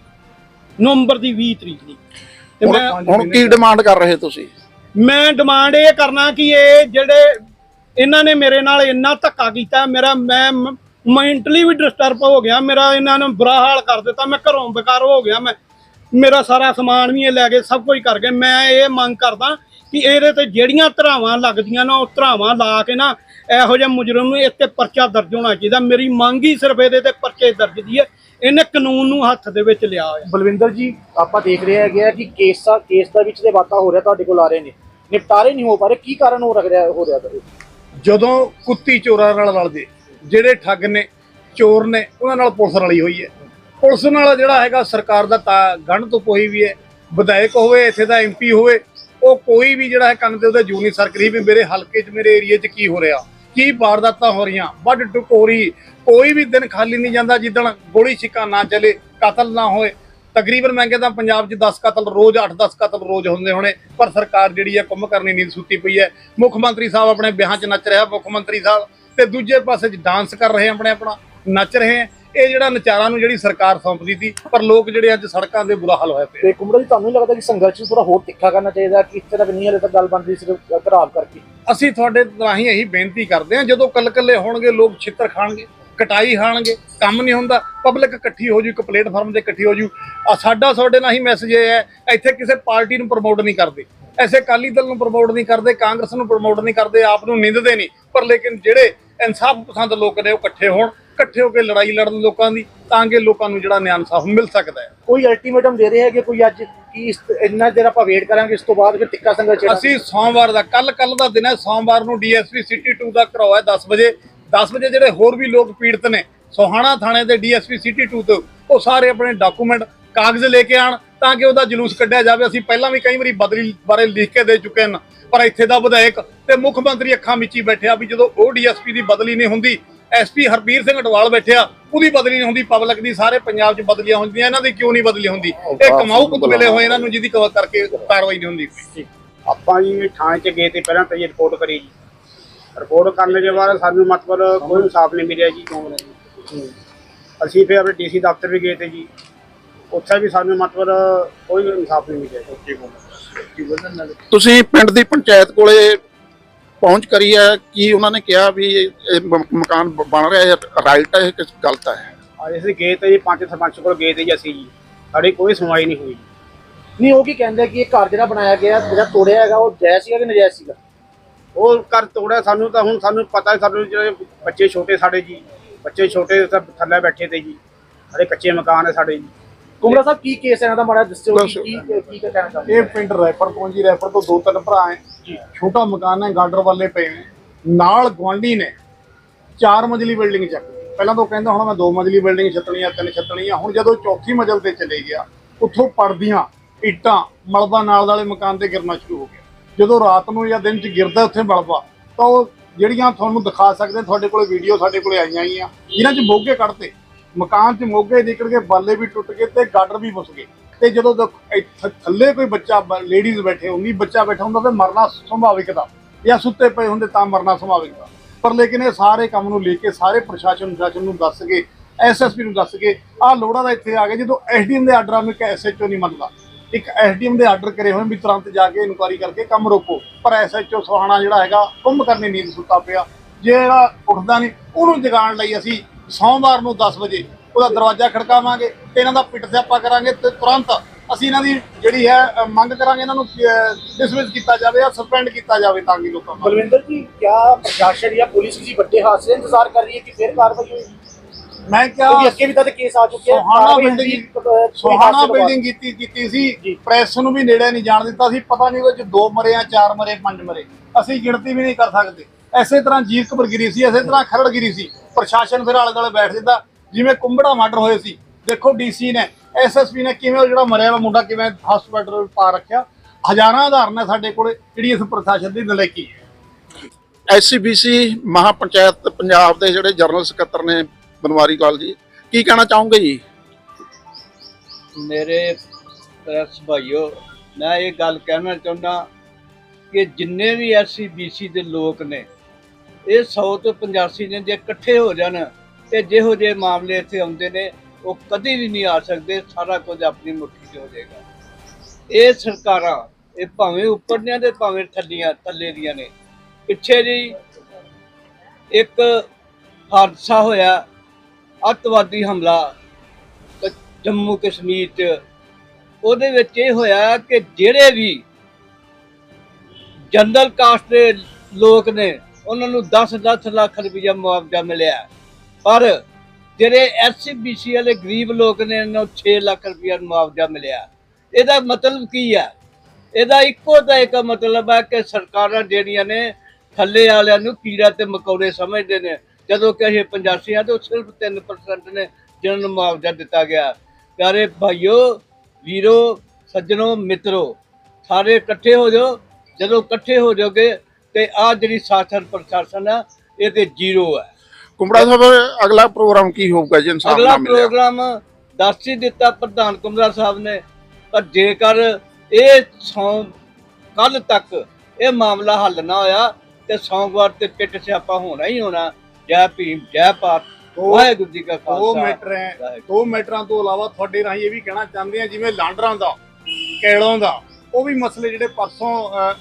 ਨਵੰਬਰ ਦੀ 20 ਤਰੀਕ ਦੀ। ਤੇ ਹੁਣ ਮੈਂ ਹੁਣ ਕੀ ਡਿਮਾਂਡ ਕਰ ਰਹੇ ਤੁਸੀਂ? ਮੈਂ ਡਿਮਾਂਡ ਇਹ ਕਰਨਾ ਕਿ ਇਹ ਜਿਹੜੇ ਇਹਨਾਂ ਨੇ ਮੇਰੇ ਨਾਲ ਇੰਨਾ ਧੱਕਾ ਕੀਤਾ ਮੇਰਾ ਮੈਂ ਮੈਂਟਲੀ ਵੀ ਡਿਸਟਰਬ ਹੋ ਗਿਆ ਮੇਰਾ ਇਹਨਾਂ ਨੇ ਬੁਰਾ ਹਾਲ ਕਰ ਦਿੱਤਾ ਮੈਂ ਘਰੋਂ ਬੇਕਾਰ ਹੋ ਗਿਆ ਮੈਂ ਮੇਰਾ ਸਾਰਾ ਸਮਾਨ ਵੀ ਇਹ ਲੈ ਗਏ ਸਭ ਕੁਝ ਕਰ ਗਏ। ਮੈਂ ਇਹ ਮੰਗ ਕਰਦਾ ਕਿ ਇਹਦੇ ਤੇ ਜਿਹੜੀਆਂ ਧਰਾਵਾਂ ਲੱਗਦੀਆਂ ਨਾ ਉਹ ਧਰਾਵਾਂ ਲਾ ਕੇ ਨਾ ਇਹੋ ਜਿਹੇ ਮੁਜਰਮ ਨੂੰ ਇੱਥੇ ਪਰਚਾ ਦਰਜ ਹੋਣਾ ਚਾਹੀਦਾ। ਮੇਰੀ ਮੰਗ ਹੀ ਸਿਰਫ ਇਹਦੇ ਤੇ ਪਰਚੇ ਦਰਜ ਦੀ ਹੈ। ਇਹਨੇ ਕਾਨੂੰਨ ਨੂੰ ਹੱਥ ਦੇ ਵਿੱਚ ਲਿਆ ਹੋਇਆ। ਬਲਵਿੰਦਰ ਜੀ ਆਪਾਂ ਦੇਖ ਰਹੇ ਹੈਗੇ ਆ ਕਿ ਕੇਸਾਂ ਕੇਸ ਦਾ ਵਿੱਚ ਦੇ ਵਾਕਾ ਹੋ ਰਿਹਾ ਤੁਹਾਡੇ ਕੋਲ ਆ ਰਹੇ ਨੇ। ਨਿਪਟਾਰੇ ਨਹੀਂ ਹੋ ਪਾ ਰਹੇ। ਕੀ ਕਾਰਨ ਹੋ ਰਿਹਾ ਹੋ ਰਿਹਾ ਜਦੋਂ ਕੁੱਤੀ ਚੋਰਾਂ ਨਾਲ ਰਲਦੇ ਜਿਹੜੇ ਠੱਗ ਨੇ ਚੋਰ ਨੇ ਉਹਨਾਂ ਨਾਲ ਪੁਲਿਸ ਰਲੀ ਹੋਈ ਹੈ। ਪੁਲਿਸ ਨਾਲ ਜਿਹੜਾ ਹੈਗਾ ਸਰਕਾਰ ਦਾ ਤਾ ਗੰਢ ਤੋਂ ਕੋਈ ਵੀ ਹੈ। ਵਿਧਾਇਕ ਹੋਵੇ ਇੱਥੇ ਦਾ ਐਮਪੀ ਹੋਵੇ ਉਹ ਕੋਈ ਵੀ ਜਿਹੜਾ ਹੈ ਕੰਨ ਤੇ ਉਹਦੇ ਜੂ ਨਹੀਂ ਸਰਕਰੀ ਵੀ ਮੇਰੇ ਹਲਕੇ 'ਚ, ਮੇਰੇ ਏਰੀਆ 'ਚ ਕੀ ਹੋ ਰਿਹਾ। ਕੀ ਵਾਰਦਾਤਾਂ ਹੋ ਰਹੀਆਂ? ਵੱਡ ਟਕੋਰੀ, ਕੋਈ ਵੀ ਦਿਨ ਖਾਲੀ ਨਹੀਂ ਜਾਂਦਾ ਜਿੱਦਣ ਗੋਲੀ ਛਿੱਕਾ ਨਾ ਚੱਲੇ, ਕਤਲ ਨਾ ਹੋਏ। ਤਕਰੀਬਨ ਮੈਂ ਕਹਿੰਦਾ ਪੰਜਾਬ 'ਚ 10 ਕਤਲ ਰੋਜ਼ 8-10 ਕਤਲ ਰੋਜ਼ ਹੁੰਦੇ ਹੋਣੇ, ਪਰ ਸਰਕਾਰ ਜਿਹੜੀ ਹੈ ਕੁੰਭ ਕਰਨੀ ਨੀਂਦ ਸੁੱਤੀ ਪਈ ਹੈ। ਮੁੱਖ ਮੰਤਰੀ ਸਾਹਿਬ ਆਪਣੇ ਵਿਆਹਾਂ 'ਚ ਨੱਚ ਰਿਹਾ, ਮੁੱਖ ਮੰਤਰੀ ਸਾਹਿਬ ਤੇ ਦੂਜੇ ਪਾਸੇ 'ਚ ਡਾਂਸ ਕਰ ਰਹੇ ਆਪਣੇ ਆਪਣਾ ਨੱਚ ਰਹੇ ਇਹ ਜਿਹੜਾ ਨਚਾਰਾਂ ਨੂੰ ਜਿਹੜੀ ਸਰਕਾਰ ਸੌਂਪਦੀ ਸੀ ਪਰ ਲੋਕ ਜਿਹੜੇ ਅੱਜ ਸੜਕਾਂ ਦੇ ਬੁਰਾ ਹਾਲ ਹੋਇਆ ਪਿਆ ਤੇ ਕੁਮੜਾ ਜੀ ਤੁਹਾਨੂੰ ਲੱਗਦਾ ਕਿ ਸੰਘਰਸ਼ ਨੂੰ ਥੋੜਾ ਹੋਰ ਤਿੱਖਾ ਕਰਨਾ ਚਾਹੀਦਾ ਕਿ ਇਸ ਤਰ੍ਹਾਂ ਨਹੀਂ ਹਲੇ ਤੱਕ ਗੱਲ ਬਣਦੀ ਸਿਰਫ ਘਰਾਵ ਕਰਕੇ? ਅਸੀਂ ਤੁਹਾਡੇ ਰਾਹੀਂ ਇਹੀ ਬੇਨਤੀ ਕਰਦੇ ਹਾਂ ਜਦੋਂ ਕੱਲ ਕੱਲੇ ਹੋਣਗੇ ਲੋਕ ਛਿੱਤਰ ਖਾਣਗੇ ਕਟਾਈ ਖਾਣਗੇ ਕੰਮ ਨਹੀਂ ਹੁੰਦਾ ਪਬਲਿਕ ਇਕੱਠੀ ਹੋ ਜੂ ਇੱਕ ਪਲੇਟਫਾਰਮ ਤੇ ਇਕੱਠੀ ਹੋ ਜੂ। ਆ ਸਾਡਾ ਤੁਹਾਡੇ ਨਾਲ ਹੀ ਮੈਸੇਜ ਇਹ ਹੈ ਇੱਥੇ ਕਿਸੇ ਪਾਰਟੀ ਨੂੰ ਪ੍ਰਮੋਟ ਨਹੀਂ ਕਰਦੇ। ਐਸੇ ਅਕਾਲੀ ਦਲ ਨੂੰ ਪ੍ਰਮੋਟ ਨਹੀਂ ਕਰਦੇ ਕਾਂਗਰਸ ਨੂੰ ਪ੍ਰਮੋਟ ਨਹੀਂ ਕਰਦੇ ਆਪ ਨੂੰ ਨਿੰਦਦੇ ਨਹੀਂ। ਪਰ ਲੇਕਿਨ ਜਿਹੜੇ ਇਨਸਾਫ ਪਸੰਦ ਲੋਕ ਨੇ ਉਹ ਇਕੱਠੇ ਹੋਣ ਇਕੱਠੇ ਹੋ ਕੇ ਲੜਾਈ ਲੜਨ ਲੋਕਾਂ ਦੀ ਤਾਂ ਕਿ ਲੋਕਾਂ ਨੂੰ ਜਿਹੜਾ ਨਿਆਂ ਇਨਸਾਫ ਮਿਲ ਸਕਦਾ ਹੈ। ਕੋਈ ਅਲਟੀਮੇਟਮ ਦੇ ਰਹੇ ਹੈਗੇ ਕੋਈ ਅੱਜ ਕਿ ਇੰਨਾ ਦੇਰ ਆਪਾਂ ਵੇਟ ਕਰਾਂਗੇ ਇਸ ਤੋਂ ਬਾਅਦ ਫਿਰ ਤਿੱਖਾ ਸੰਘਰਸ਼ ਅਸੀਂ ਸੋਮਵਾਰ ਦਾ ਕੱਲ ਕੱਲ ਦਾ ਦਿਨ ਹੈ ਸੋਮਵਾਰ ਨੂੰ ਡੀਐਸਪੀ ਸਿਟੀ 2 ਦਾ ਘਰੋ ਹੈ 10 ਵਜੇ। 10 ਵਜੇ ਜਿਹੜੇ ਹੋਰ ਵੀ ਲੋਕ ਪੀੜਤ ਨੇ ਸੋਹਾਣਾ ਥਾਣੇ ਦੇ ਡੀਐਸਪੀ ਸਿਟੀ 2 ਤੋਂ ਉਹ ਸਾਰੇ ਆਪਣੇ ਡਾਕੂਮੈਂਟ ਕਾਗਜ਼ ਲੈ ਕੇ ਆਣ ਤਾਂ ਕਿ ਉਹਦਾ ਜਲੂਸ ਕੱਢਿਆ ਜਾਵੇ। ਅਸੀਂ ਪਹਿਲਾਂ ਵੀ ਕਈ ਵਾਰੀ ਬਦਲੀ ਬਾਰੇ ਲਿਖ ਕੇ ਦੇ ਚੁੱਕੇ ਹਨ। ਪਰ ਇੱਥੇ ਦਾ ਵਿਧਾਇਕ ਤੇ ਮੁੱਖ ਮੰਤਰੀ ਅੱਖਾਂ ਮੀਚੀ ਬੈਠਿਆ ਵੀ ਜਦੋਂ ਉਹ ਡੀਐਸਪੀ ਦੀ ਬਦਲੀ ਨਹੀਂ ਹੁੰਦੀ ਐਸਪੀ ਹਰਬੀਰ ਸਿੰਘ ਅਟਵਾਲ ਬੈਠਿਆ ਉਹਦੀ ਬਦਲੀ ਨਹੀਂ ਹੁੰਦੀ ਪਬਲਿਕ ਦੀ ਸਾਰੇ ਪੰਜਾਬ 'ਚ ਬਦਲੀਆਂ ਹੁੰਦੀਆਂ ਇਹਨਾਂ ਦੀ ਕਿਉਂ ਨਹੀਂ ਬਦਲੀ ਹੁੰਦੀ? ਇਹ ਕਮਾਊ ਪੁੱਤ ਮਿਲੇ ਹੋਏ ਇਹਨਾਂ ਨੂੰ ਜਿਹਦੀ ਕਵਰ ਕਰਕੇ ਕਾਰਵਾਈ ਨਹੀਂ ਹੁੰਦੀ। ਆਪਾਂ ਜੀ ਥਾਣੇ 'ਚ ਗਏ ਤੇ ਪਹਿਲਾਂ ਤਾਂ ਜੀ ਰਿਪੋਰਟ ਕਰੀ ਜੀ। ਰਿਪੋਰਟ ਕਰਨ ਦੇ ਬਾਅਦ ਸਾਨੂੰ ਮਤਲਬ ਕੋਈ ਇਨਸਾਫ ਨਹੀਂ ਮਿਲਿਆ ਜੀ ਅਸੀਂ ਫਿਰ ਆਪਣੇ ਡੀਸੀ ਦਫ਼ਤਰ ਵੀ ਗਏ ਤੇ ਜੀ ਉੱਥੇ ਵੀ ਸਾਨੂੰ ਮਤਲਬ ਕੋਈ ਇਨਸਾਫ ਨਹੀਂ ਮਿਲਿਆ ਤੁਸੀਂ ਪਿੰਡ ਦੀ ਪੰਚਾਇਤ ਕੋਲੇ ਪਹੁੰਚ ਕਰੀ ਹੈ ਕੀ ਉਹਨਾਂ ਨੇ ਕਿਹਾ ਵੀ ਇਹ ਮ- ਮਕਾਨ ਬ- ਬਣ ਰਿਹਾ ਹੈ ਰਾਈਟ ਹੈ ਕਿ ਗਲਤ ਹੈ? ਅੱਜ ਅਸੀਂ ਗਏ ਤੇ ਜੀ ਪੰਜ ਸਰਪੰਚ ਕੋਲ ਗਏ ਤੇ ਜੀ ਅਸੀਂ ਜੀ। ਸਾਡੀ ਕੋਈ ਸੁਣਵਾਈ ਨਹੀਂ ਹੋਈ ਨਹੀਂ ਉਹ ਕੀ ਕਹਿੰਦੇ ਕਿ ਇਹ ਘਰ ਜਿਹੜਾ ਬਣਾਇਆ ਗਿਆ ਜਿਹੜਾ ਤੋੜਿਆ ਹੈਗਾ ਉਹ ਜਾਇਜ਼ ਸੀਗਾ ਕਿ ਨਜਾਇਜ਼ ਸੀਗਾ? ਉਹ ਘਰ ਤੋੜਿਆ ਸਾਨੂੰ ਤਾਂ ਹੁਣ ਸਾਨੂੰ ਪਤਾ ਹੈ ਸਾਨੂੰ ਜਿਹੜੇ ਬੱਚੇ ਛੋਟੇ ਸਾਡੇ ਜੀ ਬੱਚੇ ਛੋਟੇ ਸਭ ਥੱਲੇ ਬੈਠੇ ਤੇ ਜੀ। ਸਾਡੇ ਕੱਚੇ ਮਕਾਨ ਹੈ ਸਾਡੇ ਜੀ। ਕੁਮੜਾ ਸਾਹਿਬ ਕੀ ਕੇਸ ਹੈ ਇਹਨਾਂ ਦਾ? ਮਾੜਾ ਦੱਸਿਓ ਕਿ ਦੱਸੋ। ਕੀ ਕੀ ਕਹਿਣਾ ਚਾਹੁੰਦੇ ਇਹ ਪਿੰਡ ਰੈਪਰ ਤੋਂ ਜੀ ਰੈਪਰ ਤੋਂ ਦੋ ਤਿੰਨ ਭਰਾ ਹੈ। ਛੋਟਾ ਮਕਾਨ ਹੈ ਗਾਡਰ ਵਾਲੇ ਪਏ ਨੇ। ਨਾਲ ਗਵਾਂਢੀ ਨੇ ਚਾਰ ਮੰਜ਼ਲੀ ਬਿਲਡਿੰਗ ਚੱਕ ਲਈ। ਪਹਿਲਾਂ ਤਾਂ ਉਹ ਕਹਿੰਦਾ ਹੁਣ ਮੈਂ ਦੋ ਮੰਜ਼ਲੀ ਬਿਲਡਿੰਗ ਛੱਤਣੀ ਆ ਤਿੰਨ ਛੱਤਣੀ ਆ। ਹੁਣ ਜਦੋਂ ਚੌਥੀ ਮੰਜ਼ਲ ਤੇ ਚਲੇ ਗਿਆ ਉੱਥੋਂ ਪੜਦੀਆਂ ਇੱਟਾਂ ਮਲਬਾ ਨਾਲ ਵਾਲੇ ਮਕਾਨ ਤੇ ਗਿਰਨਾ ਸ਼ੁਰੂ ਹੋ ਗਿਆ। ਜਦੋਂ ਰਾਤ ਨੂੰ ਜਾਂ ਦਿਨ 'ਚ ਗਿਰਦਾ ਉੱਥੇ ਮਲਬਾ ਤਾਂ ਉਹ ਜਿਹੜੀਆਂ ਤੁਹਾਨੂੰ ਦਿਖਾ ਸਕਦੇ ਤੁਹਾਡੇ ਕੋਲੇ ਵੀਡੀਓ ਸਾਡੇ ਕੋਲੇ ਆਈਆਂ ਹੀ ਆ ਜਿਨ੍ਹਾਂ 'ਚ ਮੋਗੇ ਕੱਢਤੇ ਮਕਾਨ 'ਚ ਮੋਗੇ ਨਿਕਲ ਕੇ ਬਾਲੇ ਵੀ ਟੁੱਟ ਗਏ ਤੇ ਗਾਡਰ ਵੀ ਫੁੱਸ ਗਏ। ਤੇ ਜਦੋਂ ਦ- ਥੱਲੇ ਕੋਈ ਬੱਚਾ ਲੇਡੀਜ਼ ਬੈਠੇ ਹੁੰਦੀ ਬੱਚਾ ਬੈਠਾ ਹੁੰਦਾ ਤੇ ਮਰਨਾ ਸੰਭਾਵਿਕ ਦਾ ਜਾਂ ਸੁੱਤੇ ਪਏ ਹੁੰਦੇ ਤਾਂ ਮਰਨਾ ਸੰਭਾਵਿਕ ਦਾ ਪਰ ਲੇਕਿਨ ਇਹ ਸਾਰੇ ਕੰਮ ਨੂੰ ਲੈ ਕੇ ਸਾਰੇ ਪ੍ਰਸ਼ਾਸਨ ਪ੍ਰਸ਼ਾਸਨ ਨੂੰ ਦੱਸ ਕੇ ਐਸਐਸਪੀ ਨੂੰ ਦੱਸ ਕੇ, ਆਹ ਲੋੜਾ ਦਾ ਇੱਥੇ ਆ ਗਿਆ ਜਦੋਂ ਐਸਡੀਐਮ ਦੇ ਆਰਡਰਾਂ ਨੂੰ ਇੱਕ ਐਸਐਚਓ ਨਹੀਂ ਮੰਨਦਾ। ਇੱਕ ਐਸਡੀਐਮ ਦੇ ਆਰਡਰ ਕਰੇ ਹੋਏ, ਵੀ ਤੁਰੰਤ ਜਾ ਕੇ ਇਨਕੁਆਰੀ ਕਰਕੇ ਕੰਮ ਰੋਕੋ। ਪਰ ਐਸਐਚਓ ਸੁਹਾਣਾ ਜਿਹੜਾ ਹੈਗਾ ਕੁੰਭ ਕਰਨੀ ਨੀਂਦ ਸੁੱਤਾ ਪਿਆ। ਜਿਹੜਾ ਉੱਠਦਾ ਨਹੀਂ, ਉਹਨੂੰ ਜਗਾਉਣ ਲਈ ਅਸੀਂ ਸੋਮਵਾਰ ਨੂੰ 10 ਵਜੇ ਉਹਦਾ ਦਰਵਾਜ਼ਾ ਖੜਕਾਵਾਂਗੇ ਤੇ ਇਹਨਾਂ ਦਾ ਪਿੱਟ ਸਿਆਪਾ ਕਰਾਂਗੇ ਤੇ ਤੁਰੰਤ ਅਸੀਂ ਇਹਨਾਂ ਦੀ ਜਿਹੜੀ ਹੈ ਮੰਗ ਕਰਾਂਗੇ ਇਹਨਾਂ ਨੂੰ ਡਿਸਮਿਸ ਕੀਤਾ ਜਾਵੇ ਜਾਂ ਸਸਪੈਂਡ ਕੀਤਾ ਜਾਵੇ ਤਾਂ ਕਿ ਲੋਕਾਂ ਨੂੰ। ਬਲਵਿੰਦਰ ਜੀ ਕਿਆ ਪ੍ਰਸ਼ਾਸਨ ਜਾਂ ਪੁਲਿਸ ਕਿਸੇ ਵੱਡੇ ਹਾਦਸੇ ਦਾ ਇੰਤਜ਼ਾਰ ਕਰ ਰਹੀ ਹੈ ਕਿ ਫਿਰ ਕਾਰਵਾਈ ਹੋਏਗੀ ਮੈਂ ਕਿਹਾ ਅੱਗੇ ਵੀ ਤਾਂ ਕੇਸ ਆ ਚੁੱਕੇ ਆ। ਸੋਹਾਣਾ ਬਿਲਡਿੰਗ ਸੋਹਾਣਾ। ਬਿਲਡਿੰਗ ਕੀਤੀ ਕੀਤੀ। ਸੀ। ਪ੍ਰੈਸ ਨੂੰ ਵੀ ਨੇੜੇ ਨਹੀਂ ਜਾਣ ਦਿੱਤਾ ਸੀ। ਪਤਾ ਨਹੀਂ ਉਹਦੇ ਚ ਦੋ ਮਰੇ ਆ ਚਾਰ ਮਰੇ ਪੰਜ ਮਰੇ। ਅਸੀਂ ਗਿਣਤੀ ਵੀ ਨਹੀਂ ਕਰ ਸਕਦੇ। ਐਸੇ ਤਰ੍ਹਾਂ ਜੀਰ ਕਬਰ ਗਿਰੀ ਸੀ ਐਸੇ ਤਰ੍ਹਾਂ ਖਰੜ ਗਿਰੀ ਸੀ। ਪ੍ਰਸ਼ਾਸਨ ਫਿਰ ਆਲੇ ਦੁਆਲੇ ਬੈਠ ਜਾਂਦਾ ਜਿਵੇਂ ਕੁੰਬੜਾ ਮਰਡਰ ਹੋਏ ਸੀ। ਦੇਖੋ ਡੀਸੀ ਨੇ ਐਸਐਸਪੀ ਨੇ ਕਿਵੇਂ ਉਹ ਜਿਹੜਾ ਮਰਿਆ ਵਾ ਮੁੰਡਾ ਕਿਵੇਂ ਹਸਪੀਟਲ ਪਾ ਰੱਖਿਆ। ਹਜ਼ਾਰਾਂ ਉਦਾਹਰਨਾਂ ਸਾਡੇ ਕੋਲੇ ਜਿਹੜੀ ਇਸ ਪ੍ਰਸ਼ਾਸਨ ਦੀ ਨਲਾਇਕੀ ਹੈ ਐਸਸੀਬੀਸੀ ਮਹਾਪੰਚਾਇਤ ਪੰਜਾਬ ਦੇ ਜਿਹੜੇ ਜਨਰਲ ਸਕੱਤਰ ਨੇ ਬਨਵਾਰੀ ਲਾਲ ਜੀ ਕੀ ਕਹਿਣਾ ਚਾਹੋਗੇ ਜੀ? ਮੇਰੇ ਪ੍ਰੈਸ ਭਾਈਓ ਮੈਂ ਇਹ ਗੱਲ ਕਹਿਣਾ ਚਾਹੁੰਦਾ ਕਿ ਜਿੰਨੇ ਵੀ ਐਸਸੀ ਬੀਸੀ ਦੇ ਲੋਕ ਨੇ ਇਹ 100 ਤੋਂ 85 ਨੇ ਜੇ ਇਕੱਠੇ ਹੋ ਜਾਣ ਤੇ ਜਿਹੋ ਜਿਹੇ ਮਾਮਲੇ ਇੱਥੇ ਆਉਂਦੇ ਨੇ, ਉਹ ਕਦੀ ਵੀ ਨਹੀਂ ਆ ਸਕਦੇ, ਸਾਰਾ ਕੁਝ ਆਪਣੀ ਮੁੱਠੀ 'ਚ ਹੋ ਜਾਏਗਾ। ਇਹ ਸਰਕਾਰਾਂ, ਇਹ ਭਾਵੇਂ ਉੱਪਰਲੀਆਂ ਤੇ ਭਾਵੇਂ ਥੱਲੀਆਂ, ਥੱਲੇ ਦੀਆਂ ਨੇ। ਪਿੱਛੇ ਜੀ ਇੱਕ ਹਾਦਸਾ ਹੋਇਆ, ਅੱਤਵਾਦੀ ਹਮਲਾ ਜੰਮੂ ਕਸ਼ਮੀਰ 'ਚ। ਉਹਦੇ ਵਿੱਚ ਇਹ ਹੋਇਆ ਕਿ ਜਿਹੜੇ ਵੀ ਜਨਰਲ ਕਾਸਟ ਦੇ ਲੋਕ ਨੇ ਉਹਨਾਂ ਨੂੰ 10-10 ਲੱਖ ਰੁਪਇਆ ਮੁਆਵਜ਼ਾ ਮਿਲਿਆ। ਪਰ ਜਿਹੜੇ ਐਸਸੀਬੀਸੀ ਵਾਲੇ ਗਰੀਬ ਲੋਕ ਨੇ ਇਹਨਾਂ ਨੂੰ 6 ਲੱਖ ਰੁਪਇਆ ਮੁਆਵਜ਼ਾ ਮਿਲਿਆ। ਇਹਦਾ ਮਤਲਬ ਕੀ ਹੈ ਇਹਦਾ ਇੱਕੋ ਤਾਂ ਇੱਕ ਮਤਲਬ ਹੈ ਕਿ ਸਰਕਾਰਾਂ ਜਿਹੜੀਆਂ ਨੇ, ਥੱਲੇ ਵਾਲਿਆਂ ਨੂੰ ਕੀੜਾ ਤੇ ਮਕੌੜੇ ਸਮਝਦੇ ਨੇ। ਜਦੋਂ ਕਿ ਅਸੀਂ ਪੰਜਾਬੀ ਹਾਂ ਤਾਂ ਉਹ ਸਿਰਫ 3% ਨੇ ਜਿਹਨਾਂ ਨੂੰ ਮੁਆਵਜ਼ਾ ਦਿੱਤਾ ਗਿਆ। ਪਿਆਰੇ ਭਾਈਓ, ਵੀਰੋ, ਸੱਜਣੋ, ਮਿੱਤਰੋ, ਸਾਰੇ ਇਕੱਠੇ ਹੋ ਜਾਓ। ਜਦੋਂ ਇਕੱਠੇ ਹੋ ਜਾਓਗੇ ਤੇ ਆ ਜਿਹੜੀ ਸ਼ਾਸਨ ਪ੍ਰਸ਼ਾਸਨ ਆ ਇਹ ਤੇ ਜ਼ੀਰੋ ਹੈ ਕੁੰਬੜਾ ਸਾਹਿਬ ਅਗਲਾ ਪ੍ਰੋਗਰਾਮ ਕੀ ਹੋਊਗਾ ਜੇ ਇਨਸਾਫ ਅਗਲਾ ਪ੍ਰੋਗਰਾਮ ਦੱਸ ਹੀ ਦਿੱਤਾ ਪ੍ਰਧਾਨ ਕੁਮਰਾ ਸਾਹਿਬ ਨੇ। ਪਰ ਜੇਕਰ ਇਹ ਸੌ ਕੱਲ ਤੱਕ ਇਹ ਮਾਮਲਾ ਹੱਲ ਨਾ ਹੋਇਆ ਤੇ ਸੋਮਵਾਰ ਤੇ ਪਿੱਟ ਸਿਆਪਾ ਹੋਣਾ ਹੀ ਹੋਣਾ ਜੈ ਭੀਮ ਜੈ ਭਾਰਤ ਵਾਹਿਗੁਰੂ ਜੀ ਕਾ ਦੋ ਖਾਲਸਾ ਮੈਟਰ ਹੈ ਵਾਹਿਗੁਰੂ। ਦੋ ਮੈਟਰਾਂ ਤੋਂ ਇਲਾਵਾ ਤੁਹਾਡੇ ਰਾਹੀਂ ਇਹ ਵੀ ਕਹਿਣਾ ਚਾਹੁੰਦੇ ਆ ਜਿਵੇਂ ਲਾਂਡਰਾਂ ਦਾ ਕੈਲੋਂ ਦਾ। ਉਹ ਵੀ ਮਸਲੇ ਜਿਹੜੇ ਪਰਸੋਂ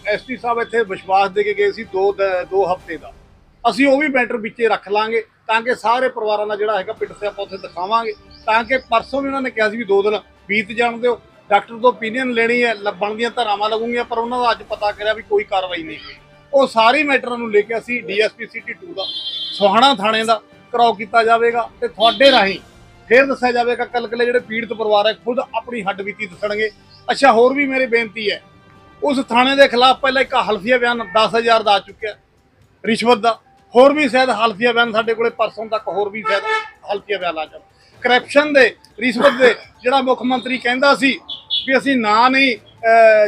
ਐਸਪੀ ਸਾਹਿਬ ਇੱਥੇ ਵਿਸ਼ਵਾਸ ਦੇ ਕੇ ਗਏ ਸੀ ਦੋ ਦ- ਦੋ ਹਫ਼ਤੇ ਦਾ। ਅਸੀਂ ਉਹ ਵੀ ਮੈਟਰ ਵਿੱਚੇ ਰੱਖ ਲਾਂਗੇ ਤਾਂ ਕਿ ਸਾਰੇ ਪਰਿਵਾਰਾਂ ਦਾ ਜਿਹੜਾ ਹੈਗਾ ਪਿੱਟ ਆਪਾਂ ਉੱਥੇ ਦਿਖਾਵਾਂਗੇ, ਤਾਂ ਕਿ ਪਰਸੋਂ ਵੀ ਉਹਨਾਂ ਨੇ ਕਿਹਾ ਸੀ ਵੀ ਦੋ ਦਿਨ ਬੀਤ ਜਾਣ ਦਿਓ। ਡਾਕਟਰ ਤੋਂ ਓਪੀਨੀਅਨ ਲੈਣੀ ਹੈ ਲੱਭਣ ਦੀਆਂ ਧਾਰਾਵਾਂ ਲੱਗੂਗੀਆਂ, ਪਰ ਉਹਨਾਂ ਦਾ ਅੱਜ ਪਤਾ ਕਰਿਆ ਵੀ ਕੋਈ ਕਾਰਵਾਈ ਨਹੀਂ ਹੋਈ। ਉਹ ਸਾਰੇ ਮੈਟਰਾਂ ਨੂੰ ਲੈ ਕੇ ਅਸੀਂ ਡੀਐਸਪੀ ਸਿਟੀ 2 ਦਾ, ਸੋਹਾਣਾ ਥਾਣੇ ਦਾ ਕਰਾਓ ਕੀਤਾ ਜਾਵੇਗਾ ਤੇ ਤੁਹਾਡੇ ਰਾਹੀਂ ਫੇਰ ਦੱਸਿਆ ਜਾਵੇਗਾ ਕਲਕਲੇ ਜਿਹੜੇ ਪੀੜਤ ਪਰਿਵਾਰ ਹੈ, ਖੁਦ ਆਪਣੀ ਹੱਡ ਬੀਤੀ ਦੱਸਣਗੇ। ਅੱਛਾ, ਹੋਰ ਵੀ ਮੇਰੀ ਬੇਨਤੀ ਹੈ, ਉਸ ਥਾਣੇ ਦੇ ਖਿਲਾਫ ਪਹਿਲਾਂ ਇੱਕ ਹਲਫੀਆ ਬਿਆਨ 10000 ਦਾ ਆ ਚੁੱਕਿਆ, ਰਿਸ਼ਵਤ ਦਾ। ਹੋਰ ਵੀ ਸ਼ਾਇਦ ਹਲਫੀਆ ਬਿਆਨ ਸਾਡੇ ਕੋਲੇ ਪਰਸੋਂ ਤੱਕ ਹੋਰ ਵੀ ਸ਼ਾਇਦ ਹਲਫੀਆ ਬਿਆਨ ਆ ਜਾ ਕਰਪਸ਼ਨ ਦੇ, ਰਿਸ਼ਵਤ ਦੇ, ਜਿਹੜਾ ਮੁੱਖ ਮੰਤਰੀ ਕਹਿੰਦਾ ਸੀ ਵੀ ਅਸੀਂ ਨਾਂ ਨਹੀਂ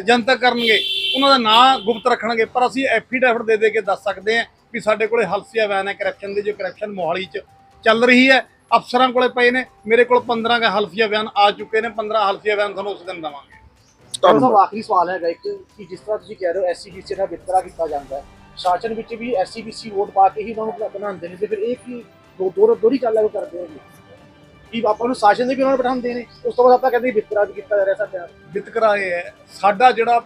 ਜਨਤਕ ਕਰਨਗੇ, ਉਹਨਾਂ ਦਾ ਨਾਂ ਗੁਪਤ ਰੱਖਣਗੇ, ਪਰ ਅਸੀਂ ਐਫੀਡੈਵਿਟ ਦੇ ਦੇ ਕੇ ਦੱਸ ਸਕਦੇ ਹਾਂ ਵੀ ਸਾਡੇ ਕੋਲੇ ਹਲਫੀਆ ਬਿਆਨ ਹੈ ਕਰਪਸ਼ਨ ਦੇ, ਜੋ ਕਰਪਸ਼ਨ ਮੋਹਾਲੀ 'ਚ ਚੱਲ ਰਹੀ ਹੈ। ਅਫਸਰਾਂ ਕੋਲੇ ਪਏ ਨੇ ਮੇਰੇ ਕੋਲ 15 ਦਾ ਹਲਫੀਆ ਬਿਆਨ ਆ ਚੁੱਕੇ ਨੇ 15 ਹਲਫੀਆ ਬਿਆਨ ਤੁਹਾਨੂੰ ਉਸ ਦਿਨ ਦਵਾਂਗੇ। ਧੰਨਵਾਦ। ਆਖਰੀ ਸਵਾਲ ਹੈਗਾ ਇੱਕ ਕਿ ਜਿਸ ਤਰ੍ਹਾਂ ਤੁਸੀਂ ਕਹਿ ਰਹੇ ਹੋ ਐਸਸੀਬੀਸੀ ਦਾ ਵਿਤਕਰਾ ਕੀਤਾ ਜਾਂਦਾ ਹੈ ਸ਼ਾਸਨ ਵਿੱਚ ਵੀ ਐਸਸੀਬੀਸੀ ਵੋਟ ਪਾ ਕੇ ਹੀ ਉਹਨਾਂ ਨੂੰ ਬਣਾਉਂਦੇ ਨੇ ਤੇ ਫਿਰ ਇਹ ਕੀ ਦੋ ਦੋ ਦੋਹਰੀ ਗੱਲ ਹੈ ਉਹ ਕਰਦੇ ਹੋ ਕਿ ਆਪਾਂ ਨੂੰ ਸ਼ਾਸਨ ਦੇ ਵੀ ਉਹਨਾਂ ਨੂੰ ਬਿਠਾਉਂਦੇ ਨੇ ਉਸ ਤੋਂ ਬਾਅਦ ਆਪਾਂ ਕਹਿੰਦੇ ਵਿਤਕਰਾ ਵੀ ਕੀਤਾ ਜਾ ਰਿਹਾ ਸਾਡੇ। ਵਿਤਕਰਾ ਇਹ ਹੈ ਸਾਡਾ ਜਿਹੜਾ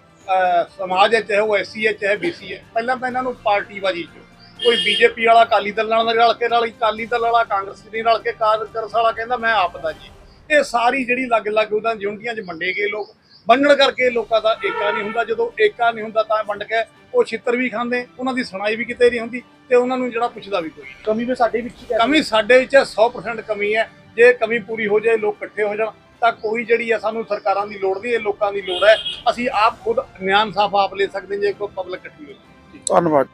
ਸਮਾਜ ਹੈ ਚਾਹੇ ਉਹ ਐਸਸੀ ਹੈ ਚਾਹੇ ਬੀਸੀ ਹੈ ਪਹਿਲਾਂ ਤਾਂ ਇਹਨਾਂ ਨੂੰ ਪਾਰਟੀਬਾਜ਼ੀ ਚ ਕੋਈ ਬੀਜੇਪੀ ਵਾਲਾ ਅਕਾਲੀ ਦਲ ਨਾਲ ਰਲ ਕੇ ਨਾਲ ਅਕਾਲੀ ਦਲ ਵਾਲਾ ਕਾਂਗਰਸੀ ਨਾਲ ਰਲ ਕੇ ਕਾਂਗਰਸ ਵਾਲਾ ਕਹਿੰਦਾ ਮੈਂ ਆਪ ਦਾ ਜੀ। ਇਹ ਸਾਰੀ ਜਿਹੜੀ ਲੱਗ ਲੱਗ ਉਹਦਾ ਯੂਨਿਟੀਆਂ 'ਚ ਵੰਡੇ ਗਏ ਲੋਕ। ਵੰਡਣ ਕਰਕੇ ਲੋਕਾਂ ਦਾ ਏਕਾ ਨਹੀਂ ਹੁੰਦਾ। ਜਦੋਂ ਏਕਾ ਨਹੀਂ ਹੁੰਦਾ ਤਾਂ ਵੰਡ ਕੇ ਉਹ ਛਿੱਤਰ ਵੀ ਖਾਂਦੇ ਉਹਨਾਂ ਦੀ ਸੁਣਾਈ ਵੀ ਕਿਤੇ ਨਹੀਂ ਹੁੰਦੀ ਤੇ ਉਹਨਾਂ ਨੂੰ ਜਿਹੜਾ ਪੁੱਛਦਾ ਵੀ ਕੋਈ ਕਮੀ ਵੀ ਸਾਡੇ ਵਿੱਚ ਹੀ ਕਮੀ ਸਾਡੇ ਵਿੱਚ ਹੈ, 100% ਕਮੀ ਹੈ। ਜੇ ਕਮੀ ਪੂਰੀ ਹੋ ਜਾਏ ਲੋਕ ਇਕੱਠੇ ਹੋ ਜਾਣ ਤਾਂ ਕੋਈ ਜਿਹੜੀ ਹੈ ਸਾਨੂੰ ਸਰਕਾਰਾਂ ਦੀ ਲੋੜ ਨਹੀਂ ਇਹ ਲੋਕਾਂ ਦੀ ਲੋੜ ਹੈ। ਅਸੀਂ ਆਪ ਖੁਦ ਨਿਆਂ ਇਨਸਾਫ ਆਪ ਲੈ ਸਕਦੇ ਜੇ ਕੋਈ ਪਬਲਿਕ ਇਕੱਠੀ ਹੋ ਜਾਏ ਧੰਨਵਾਦ।